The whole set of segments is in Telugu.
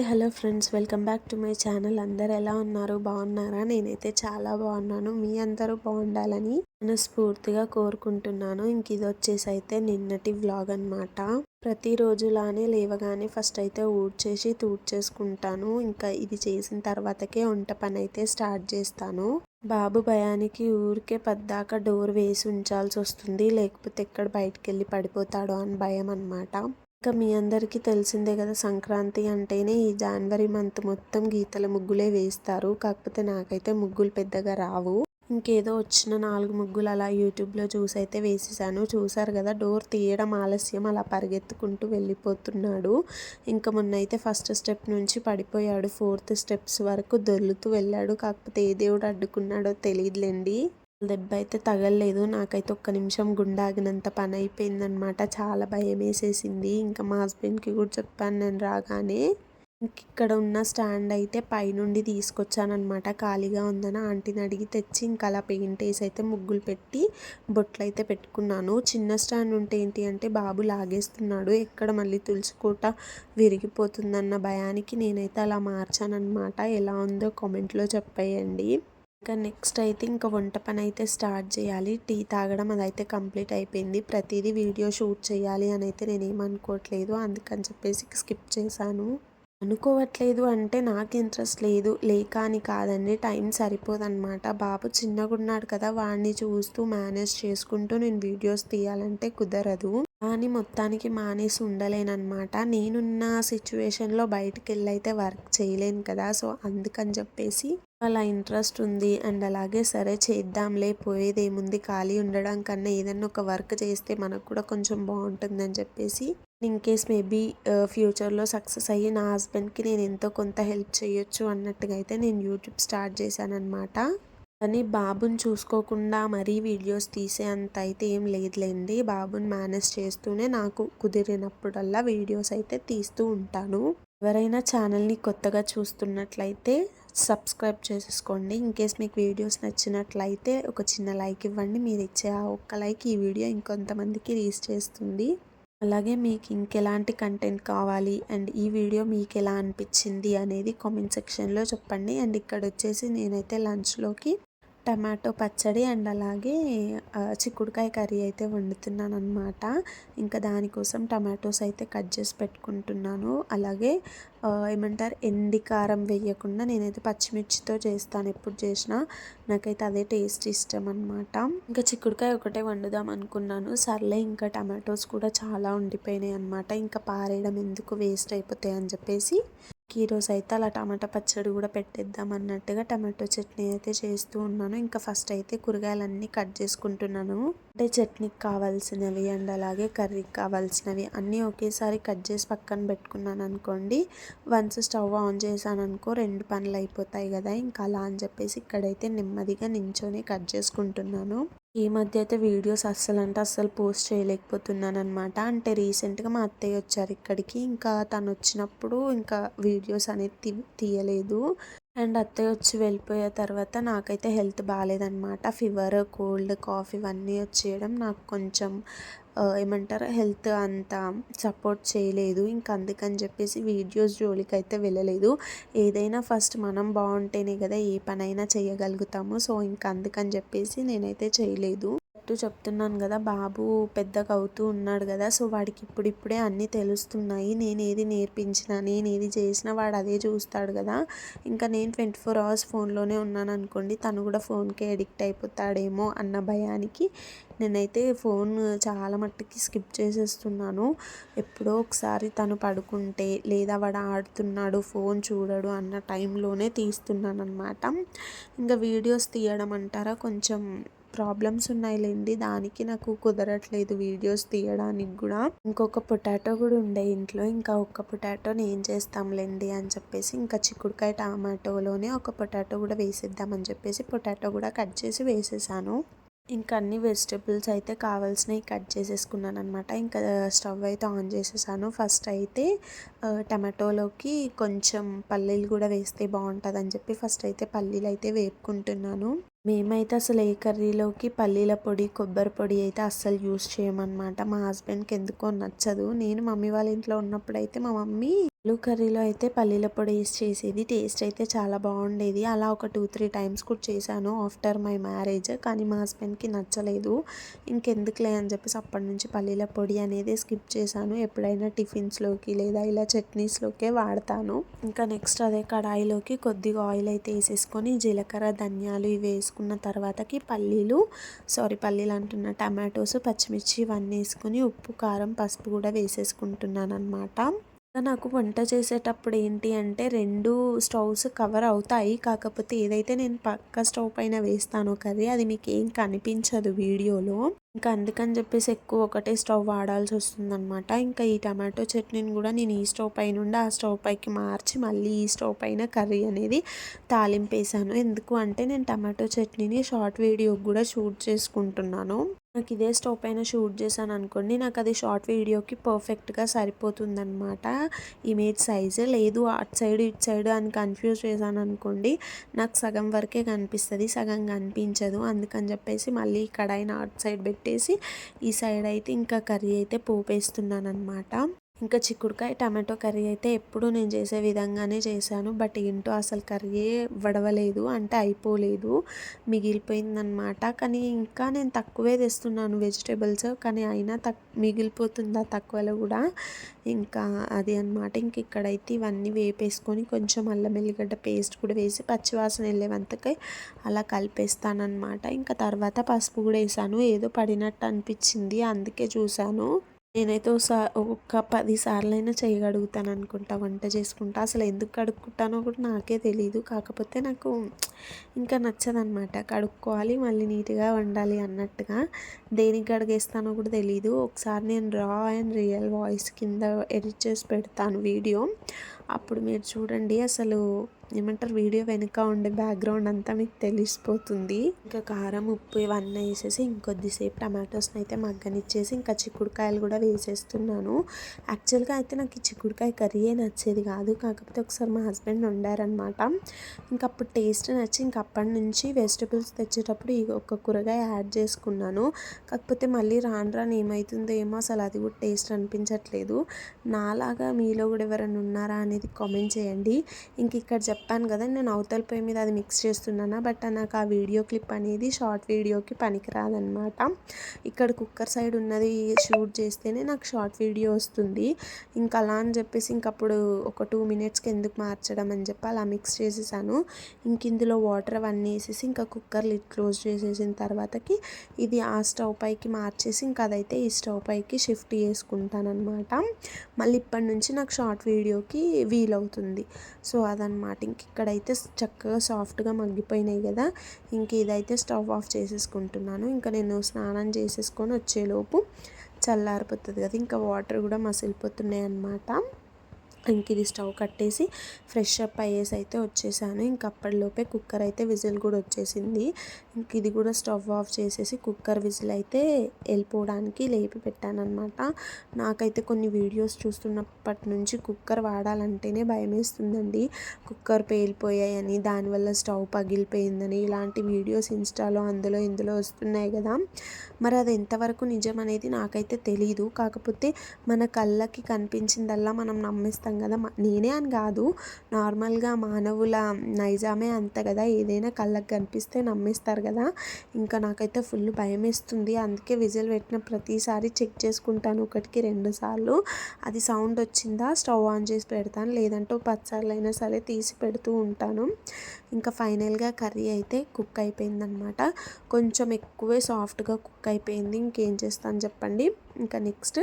Hi hello friends welcome back to my channel. అందరు ఎలా ఉన్నారు? బాగున్నారా? నేనైతే చాలా బాగున్నాను. మీ అందరూ బాగుండాలని మనస్ఫూర్తిగా కోరుకుంటున్నాను. ఇంక ఇది వచ్చేసి అయితే నిన్నటి వ్లాగ్ అనమాట ప్రతిరోజులానే లేవగానే ఫస్ట్ అయితే ఊడ్చేసి తూడ్చేసుకుంటాను. ఇంకా ఇది చేసిన తర్వాతకే వంట పని అయితే స్టార్ట్ చేస్తాను. బాబు భయానికి ఊరికే పద్దాక డోర్ వేసి ఉంచాల్సి వస్తుంది. లేకపోతే ఎక్కడ బయటకు వెళ్ళి పడిపోతాడో అని భయం అనమాట ఇంకా మీ అందరికీ తెలిసిందే కదా సంక్రాంతి అంటేనే ఈ జనవరి మంత్ మొత్తం గీతల ముగ్గులే వేస్తారు. కాకపోతే నాకైతే ముగ్గులు పెద్దగా రావు. ఇంకేదో వచ్చిన నాలుగు ముగ్గులు అలా యూట్యూబ్లో చూసి అయితే వేసేసాను. చూసారు కదా డోర్ తీయడం ఆలస్యం అలా పరిగెత్తుకుంటూ వెళ్ళిపోతున్నాడు. ఇంకా మొన్న అయితే ఫస్ట్ స్టెప్ నుంచి పడిపోయాడు. ఫోర్త్ స్టెప్స్ వరకు దొర్లుతూ వెళ్ళాడు. కాకపోతే ఏ దేవుడు అడ్డుకున్నాడో తెలియదులేండి. దెబ్బ అయితే తగలలేదు. నాకైతే ఒక్క నిమిషం గుండాగినంత పని అయిపోయిందనమాట చాలా భయం వేసేసింది ఇంకా మా హస్బెండ్కి కూడా చెప్పాను నేను రాగానే. ఇక్కడ ఉన్న స్టాండ్ అయితే పైనుండి తీసుకొచ్చానమాట ఖాళీగా ఉందని ఆంటీని అడిగి తెచ్చి ఇంకా అలా పెయింట్ వేసి అయితే ముగ్గులు పెట్టి బొట్లు అయితే పెట్టుకున్నాను. చిన్న స్టాండ్ ఉంటే ఏంటి అంటే బాబు లాగేస్తున్నాడు. ఎక్కడ మళ్ళీ తులుచుకోట విరిగిపోతుందన్న భయానికి నేనైతే అలా మార్చానమాట ఎలా ఉందో కామెంట్లో చెప్పేయండి. ఇంకా నెక్స్ట్ అయితే ఇంకా వంట పని అయితే స్టార్ట్ చేయాలి. టీ తాగడం అదైతే కంప్లీట్ అయిపోయింది. ప్రతిదీ వీడియో షూట్ చేయాలి అని అయితే నేను అనుకోవట్లేదు. అందుకని చెప్పేసి స్కిప్ చేశాను. అనుకోవట్లేదు అంటే నాకు ఇంట్రెస్ట్ లేదు. లేక అని కాదండి. టైం సరిపోదన్నమాట. బాబు చిన్నగా ఉన్నాడు కదా వాడిని చూస్తూ మేనేజ్ చేసుకుంటూ నేను వీడియోస్ తీయాలంటే కుదరదు. కానీ మొత్తానికి మానేసి ఉండలేనమాట నేనున్న సిచ్యువేషన్లో బయటికి వెళ్ళైతే వర్క్ చేయలేను కదా. సో అందుకని చెప్పేసి అలా ఇంట్రెస్ట్ ఉంది. అండ్ అలాగే సరే చేద్దాంలే. పోయేది ఏముంది ఖాళీ ఉండడం కన్నా ఏదన్నా ఒక వర్క్ చేస్తే మనకు కూడా కొంచెం బాగుంటుందని చెప్పేసి ఇన్ కేస్ మేబీ ఫ్యూచర్లో సక్సెస్ అయ్యి నా హస్బెండ్కి నేను ఎంతో కొంత హెల్ప్ చేయొచ్చు అన్నట్టుగా అయితే నేను యూట్యూబ్ స్టార్ట్ చేశాను అనమాట కానీ బాబుని చూసుకోకుండా మరీ వీడియోస్ తీసే అంత అయితే ఏం లేదులేండి. బాబుని మేనేజ్ చేస్తూనే నాకు కుదిరినప్పుడల్లా వీడియోస్ అయితే తీస్తూ ఉంటాను. ఎవరైనా ఛానల్ని కొత్తగా చూస్తున్నట్లయితే సబ్స్క్రైబ్ చేసేసుకోండి. ఇన్ కేస్ మీకు వీడియోస్ నచ్చినట్లయితే ఒక చిన్న లైక్ ఇవ్వండి. మీరు ఇచ్చే ఆ ఒక్క లైక్ ఈ వీడియో ఇంకొంతమందికి రీచ్ చేస్తుంది. అలాగే మీకు ఇంకెలాంటి కంటెంట్ కావాలి అండ్ ఈ వీడియో మీకు ఎలా అనిపించింది అనేది కామెంట్ సెక్షన్లో చెప్పండి. అండ్ ఇక్కడ వచ్చేసి నేనైతే లంచ్లోకి టమాటో పచ్చడి అండ్ అలాగే చిక్కుడుకాయ కర్రీ అయితే వండుతున్నాను అనమాట ఇంకా దానికోసం టమాటోస్ అయితే కట్ చేసి పెట్టుకుంటున్నాను. అలాగే ఏమంటారు ఎండి కారం వేయకుండా నేనైతే పచ్చిమిర్చితో చేస్తాను ఎప్పుడు చేసినా. నాకైతే అదే టేస్ట్ ఇష్టం అనమాట ఇంకా చిక్కుడుకాయ ఒకటే వండుదాం అనుకున్నాను. సర్లే ఇంకా టమాటోస్ కూడా చాలా ఉండిపోయినాయి అనమాట ఇంకా పారేయడం ఎందుకు వేస్ట్ అయిపోతాయి అని చెప్పేసి ఈరోజు అయితే అలా టమాటా పచ్చడి కూడా పెట్టేద్దాం అన్నట్టుగా టమాటో చట్నీ అయితే చేస్తూ ఉన్నాను. ఇంకా ఫస్ట్ అయితే కూరగాయలన్నీ కట్ చేసుకుంటున్నాను. అంటే చట్నీకి కావాల్సినవి అండ్ అలాగే కర్రీకి కావాల్సినవి అన్నీ ఒకేసారి కట్ చేసి పక్కన పెట్టుకున్నాను అనుకోండి. వన్స్ స్టవ్ ఆన్ చేశాను అనుకో రెండు పనులు అయిపోతాయి కదా. ఇంకా అలా అని చెప్పేసి ఇక్కడైతే నెమ్మదిగా నించొని కట్ చేసుకుంటున్నాను. ఈ మధ్య అయితే వీడియోస్ అస్సలు అంటే అస్సలు పోస్ట్ చేయలేకపోతున్నాను అనమాట అంటే రీసెంట్గా మా అత్తయ్య వచ్చారు ఇక్కడికి. ఇంకా తను వచ్చినప్పుడు ఇంకా వీడియోస్ అనేది తీయలేదు. అండ్ అత్తయ్య వచ్చి వెళ్ళిపోయే తర్వాత నాకైతే హెల్త్ బాగాలేదనమాట ఫీవర్ కోల్డ్ కాఫ్ ఇవన్నీ వచ్చేయడం నాకు కొంచెం ఏమంటారు హెల్త్ అంత సపోర్ట్ చేయలేదు. ఇంకా అందుకని చెప్పేసి వీడియోస్ జోలికి అయితే వెళ్ళలేదు. ఏదైనా ఫస్ట్ మనం బాగుంటేనే కదా ఏ పనైనా చేయగలుగుతాము. సో ఇంకా అందుకని చెప్పేసి నేనైతే చేయలేదు. చెప్తున్నాను కదా బాబు పెద్దగా అవుతూ ఉన్నాడు కదా సో వాడికి ఇప్పుడిప్పుడే అన్నీ తెలుస్తున్నాయి. నేను ఏది నేర్పించినా నేను ఏది చేసినా వాడు అదే చూస్తాడు కదా. ఇంకా నేను ట్వంటీ ఫోర్ అవర్స్ ఫోన్లోనే ఉన్నాను అనుకోండి తను కూడా ఫోన్కే అడిక్ట్ అయిపోతాడేమో అన్న భయానికి. నేనైతే ఫోన్ చాలా మట్టుకి స్కిప్ చేసేస్తున్నాను. ఎప్పుడో ఒకసారి తను పడుకుంటే లేదా వాడు ఆడుతున్నాడు ఫోన్ చూడడు అన్న టైంలోనే తీస్తున్నాను అనమాట ఇంకా వీడియోస్ తీయడం అంటారా కొంచెం ప్రాబ్లమ్స్ ఉన్నాయిలేండి. దానికి నాకు కుదరట్లేదు వీడియోస్ తీయడానికి కూడా. ఇంకొక పొటాటో కూడా ఉండే ఇంట్లో. ఇంకా ఒక పొటాటో నేను చేస్తాంలేండి అని చెప్పేసి ఇంకా చిక్కుడుకాయ టమాటోలోనే ఒక పొటాటో కూడా వేసేద్దామని చెప్పేసి పొటాటో కూడా కట్ చేసి వేసేసాను. ఇంకా అన్ని వెజిటేబుల్స్ అయితే కావాల్సినవి కట్ చేసేసుకున్నాను అనమాట ఇంకా స్టవ్ అయితే ఆన్ చేసేసాను. ఫస్ట్ అయితే టమాటోలోకి కొంచెం పల్లీలు కూడా వేస్తే బాగుంటుందని చెప్పి ఫస్ట్ అయితే పల్లీలు అయితే వేపుకుంటున్నాను. మేమైతే అసలు ఏ కర్రీలోకి పల్లీల పొడి కొబ్బరి పొడి అయితే అస్సలు యూస్ చేయమన్నమాట. మా హస్బెండ్కి ఎందుకో నచ్చదు. నేను మమ్మీ వాళ్ళ ఇంట్లో ఉన్నప్పుడు అయితే మా మమ్మీ ఆలు కర్రీలో అయితే పల్లీల పొడి వేసి చేసేది. టేస్ట్ అయితే చాలా బాగుండేది. అలా ఒక టూ త్రీ టైమ్స్ కూడా చేశాను ఆఫ్టర్ మై మ్యారేజ్. కానీ మా హస్బెండ్కి నచ్చలేదు. ఇంకెందుకులే అని చెప్పేసి అప్పటి నుంచి పల్లీల పొడి అనేది స్కిప్ చేశాను. ఎప్పుడైనా టిఫిన్స్లోకి లేదా ఇలా చట్నీస్లోకే వాడతాను. ఇంకా నెక్స్ట్ అదే కడాయిలోకి కొద్దిగా ఆయిల్ అయితే వేసేసుకొని జీలకర్ర ధనియాలు ఇవి వేసుకున్న తర్వాతకి పల్లీలు సారీ పల్లీలు అంటున్న టమాటోస్ పచ్చిమిర్చి ఇవన్నీ వేసుకొని ఉప్పు కారం పసుపు కూడా వేసేసుకుంటున్నాను అనమాట నాకు వంట చేసేటప్పుడు ఏంటి అంటే రెండు స్టవ్స్ కవర్ అవుతాయి. కాకపోతే ఏదైతే నేను పక్క స్టవ్ పైన వేస్తానో కర్రీ అది మీకు ఏం కనిపించదు వీడియోలో. ఇంకా అందుకని చెప్పేసి ఎక్కువ ఒకటే స్టవ్ వాడాల్సి వస్తుందన్నమాట. ఇంకా ఈ టమాటో చట్నీని కూడా నేను ఈ స్టవ్ పైన ఉండి ఆ స్టవ్ పైకి మార్చి మళ్ళీ ఈ స్టవ్ పైన కర్రీ అనేది తాలింపేసాను ఎందుకు అంటే నేను టమాటో చట్నీని షార్ట్ వీడియో కూడా షూట్ చేసుకుంటున్నాను. నాకు ఇదే స్టవ్ పైన షూట్ చేశాను అనుకోండి నాకు అది షార్ట్ వీడియోకి పర్ఫెక్ట్గా సరిపోతుందనమాట ఇమేజ్ సైజు లేదు అటు సైడ్ ఇటు సైడ్ అని కన్ఫ్యూజ్ చేశాను అనుకోండి నాకు సగం వరకే కనిపిస్తుంది సగం కనిపించదు. అందుకని చెప్పేసి మళ్ళీ కడాయిని అటు సైడ్ పెట్టేసి ఈ సైడ్ అయితే ఇంకా కర్రీ అయితే పోపేస్తున్నాను అనమాట ఇంకా చిక్కుడుకాయ టమాటో కర్రీ అయితే ఎప్పుడు నేను చేసే విధంగానే చేశాను. బట్ ఏంటో అసలు కర్రీ వడవలేదు అంటే అయిపోలేదు మిగిలిపోయిందనమాట కానీ ఇంకా నేను తక్కువే తెస్తున్నాను వెజిటేబుల్స్. కానీ అయినా తక్ మిగిలిపోతుందా తక్కువలో కూడా ఇంకా అది అనమాట ఇంక ఇక్కడైతే ఇవన్నీ వేపేసుకొని కొంచెం అల్లం ఎల్లిగడ్డ పేస్ట్ కూడా వేసి పచ్చివాసన వెళ్ళేవంతకై అలా కలిపేస్తానమాట ఇంకా తర్వాత పసుపు కూడా వేసాను. ఏదో పడినట్టు అనిపించింది అందుకే చూశాను. నేనైతే ఒకసారి ఒక పదిసార్లైనా చేయగలుగుతాను అనుకుంటా వంట చేసుకుంటా. అసలు ఎందుకు కడుక్కుంటానో కూడా నాకే తెలియదు కాకపోతే నాకు ఇంకా నచ్చదనమాట. కడుక్కోవాలి మళ్ళీ నీట్గా వండాలి అన్నట్టుగా. దేనికి కడిగేస్తానో కూడా తెలియదు ఒకసారి నేను రా అండ్ రియల్ వాయిస్ కింద ఎడిట్ చేసి పెడతాను వీడియో. అప్పుడు మీరు చూడండి అసలు ఏమంటారు వీడియో వెనుక ఉండే బ్యాక్గ్రౌండ్ అంతా మీకు తెలిసిపోతుంది. ఇంకా కారం ఉప్పు ఇవన్నీ వేసేసి ఇంకొద్దిసేపు టమాటోస్ని అయితే మగ్గనిచ్చేసి ఇంకా చిక్కుడుకాయలు కూడా వేసేస్తున్నాను. యాక్చువల్గా అయితే నాకు ఈ చిక్కుడుకాయ కర్రీయే నచ్చేది కాదు. కాకపోతే ఒకసారి మా హస్బెండ్ వండారనమాట. ఇంకా అప్పుడు టేస్ట్ నచ్చి ఇంక అప్పటి నుంచి వెజిటబుల్స్ తెచ్చేటప్పుడు ఈ ఒక్క కూరగాయ యాడ్ చేసుకున్నాను. కాకపోతే మళ్ళీ రాను రాను ఏమవుతుందో ఏమో అసలు అది కూడా టేస్ట్ అనిపించట్లేదు. నాలాగా మీలో కూడా ఎవరైనా ఉన్నారా అనేది కామెంట్ చేయండి. ఇంక ఇక్కడ చెప్పాను కదా నేను అవతల పొయ్యి మీద అది మిక్స్ చేస్తున్నాను బట్ నాకు ఆ వీడియో క్లిప్ అనేది షార్ట్ వీడియోకి పనికిరాదనమాట ఇక్కడ కుక్కర్ సైడ్ ఉన్నది షూట్ చేస్తేనే నాకు షార్ట్ వీడియో వస్తుంది. ఇంకా అలా అని చెప్పేసి ఇంకప్పుడు ఒక టూ మినిట్స్కి ఎందుకు మార్చడం అని చెప్పి అలా మిక్స్ చేసేసాను. ఇంక ఇందులో వాటర్ అవన్నీ వేసేసి ఇంకా కుక్కర్ లిడ్ క్లోజ్ చేసేసిన తర్వాతకి ఇది ఆ స్టవ్ పైకి మార్చేసి ఇంకా అదైతే ఈ స్టవ్ పైకి షిఫ్ట్ చేసుకుంటానమాట మళ్ళీ ఇప్పటి నుంచి నాకు షార్ట్ వీడియోకి వీలవుతుంది. సో అదనమాట ఇంక ఇక్కడైతే చక్కగా సాఫ్ట్గా మగ్గిపోయినాయి కదా ఇంక ఇదైతే స్టవ్ ఆఫ్ చేసేసుకుంటున్నాను. ఇంకా నేను స్నానం చేసేసుకొని వచ్చేలోపు చల్లారిపోతుంది కదా ఇంకా వాటర్ కూడా మసిలిపోతున్నాయి అన్నమాట ఇంక ఇది స్టవ్ కట్టేసి ఫ్రెష్ అప్ అయ్యేసి అయితే వచ్చేసాను. ఇంక అప్పటిలోపే కుక్కర్ అయితే విజిల్ కూడా వచ్చేసింది. ఇంక ఇది కూడా స్టవ్ ఆఫ్ చేసేసి కుక్కర్ విజిల్ అయితే వెళ్ళిపోవడానికి లేపి పెట్టానమాట నాకైతే కొన్ని వీడియోస్ చూస్తున్నప్పటి నుంచి కుక్కర్ వాడాలంటేనే భయం వేస్తుందండి. కుక్కర్ పేలిపోయాయని దానివల్ల స్టవ్ పగిలిపోయిందని ఇలాంటి వీడియోస్ ఇన్స్టాలో అందులో ఇందులో వస్తున్నాయి కదా. మరి అది ఎంతవరకు నిజం అనేది నాకైతే తెలియదు కాకపోతే మన కళ్ళకి కనిపించిందల్లా మనం నమ్మేస్తాం చేస్తాం కదా. నేనే అని కాదు. నార్మల్గా మానవుల నైజామే అంత కదా. ఏదైనా కళ్ళకు కనిపిస్తే నమ్మేస్తారు కదా. ఇంకా నాకైతే ఫుల్ భయం వేస్తుంది అందుకే విజిల్ పెట్టిన ప్రతిసారి చెక్ చేసుకుంటాను ఒకటికి రెండు సార్లు. అది సౌండ్ వచ్చిందా? స్టవ్ ఆన్ చేసి పెడతాను. లేదంటే పచ్చారులు అయినా సరే తీసి పెడుతూ ఉంటాను. ఇంకా ఫైనల్గా కర్రీ అయితే కుక్ అయిపోయిందనమాట కొంచెం ఎక్కువే సాఫ్ట్గా కుక్ అయిపోయింది. ఇంకేం చేస్తాను చెప్పండి. ఇంకా నెక్స్ట్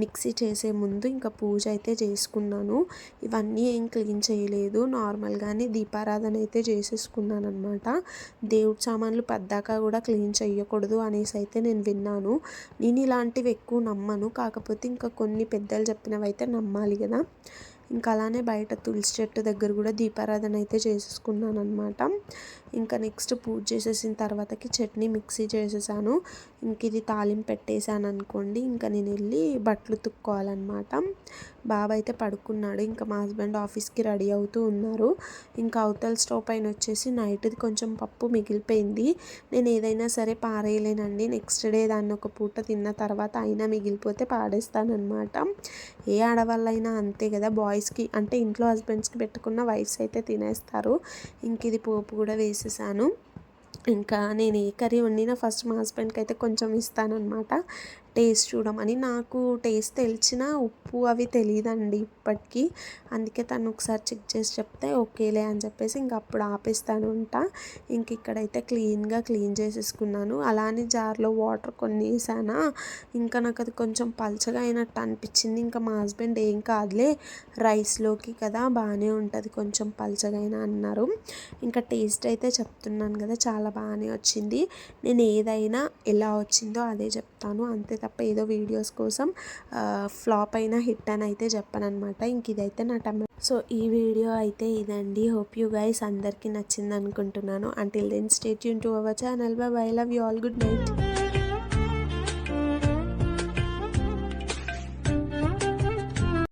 మిక్సీ చేసే ముందు ఇంకా పూజ అయితే చేసుకున్నాను. ఇవన్నీ ఏం క్లీన్ చేయలేదు. నార్మల్గానే దీపారాధన అయితే చేసేసుకున్నాను అనమాట దేవుడి సామాన్లు పద్దాక కూడా క్లీన్ చేయకూడదు అనేసి అయితే నేను విన్నాను. నేను ఇలాంటివి ఎక్కువ నమ్మను. కాకపోతే ఇంకా కొన్ని పెద్దలు చెప్పినవి అయితే నమ్మాలి కదా. ఇంకా అలానే బయట తులసి చెట్టు దగ్గర కూడా దీపారాధన అయితే చేసేసుకున్నాను అనమాట ఇంకా నెక్స్ట్ పూజ చేసేసిన తర్వాతకి చట్నీ మిక్సీ చేసేసాను. ఇంక ఇది తాలింపు పెట్టేశాను అనుకోండి ఇంకా నేను వెళ్ళి బట్టలు తుక్కోవాలన్నమాట. బాబు అయితే పడుకున్నాడు ఇంకా మా హస్బెండ్ ఆఫీస్కి రెడీ అవుతూ ఉన్నారు. ఇంకా అవతల స్టవ్ పైన వచ్చేసి నైట్ది కొంచెం పప్పు మిగిలిపోయింది. నేను ఏదైనా సరే పారేయలేనండి నెక్స్ట్ డే దాన్ని ఒక పూట తిన్న తర్వాత అయినా మిగిలిపోతే పాడేస్తానమాట ఏ ఆడవాళ్ళైనా అంతే కదా బాయ్స్కి అంటే ఇంట్లో హస్బెండ్స్కి పెట్టుకున్న వైఫ్స్ అయితే తినేస్తారు. ఇంక ఇది పోపు కూడా వేసి వేసేసాను ఇంకా నేను ఏ కర్రీ వండినా ఫస్ట్ మా హస్బెండ్కి అయితే కొంచెం ఇస్తానన్నమాట. టేస్ట్ చూడమని నాకు టేస్ట్ తెలిసిన ఉప్పు అవి తెలియదండి ఇప్పటికీ. అందుకే తను ఒకసారి చెక్ చేసి చెప్తే ఓకేలే అని చెప్పేసి ఇంక అప్పుడు ఆపేస్తాను ఉంటా ఇంక ఇక్కడైతే క్లీన్గా క్లీన్ చేసేసుకున్నాను. అలానే జార్లో వాటర్ కొన్ని వేసానా. ఇంకా నాకు అది కొంచెం పలచగా అయినట్టు అనిపించింది. ఇంకా మా హస్బెండ్ ఏం కాదులే రైస్లోకి కదా బాగానే ఉంటుంది కొంచెం పలచగైనా అయినా అన్నారు. ఇంకా టేస్ట్ అయితే చెప్తున్నాను కదా చాలా బాగానే వచ్చింది. నేను ఏదైనా ఎలా వచ్చిందో అదే చెప్తాను. అంతే తప్ప ఏదో వీడియోస్ కోసం ఫ్లాప్ అయిన హిట్ అని అయితే చెప్పనమాట ఇంక ఇదైతే నా టమాట సో ఈ వీడియో అయితే ఇదండి. హోప్ యూ గైస్ అందరికీ నచ్చింది అనుకుంటున్నాను until then stay Yoon to our channel bye bye love you all good night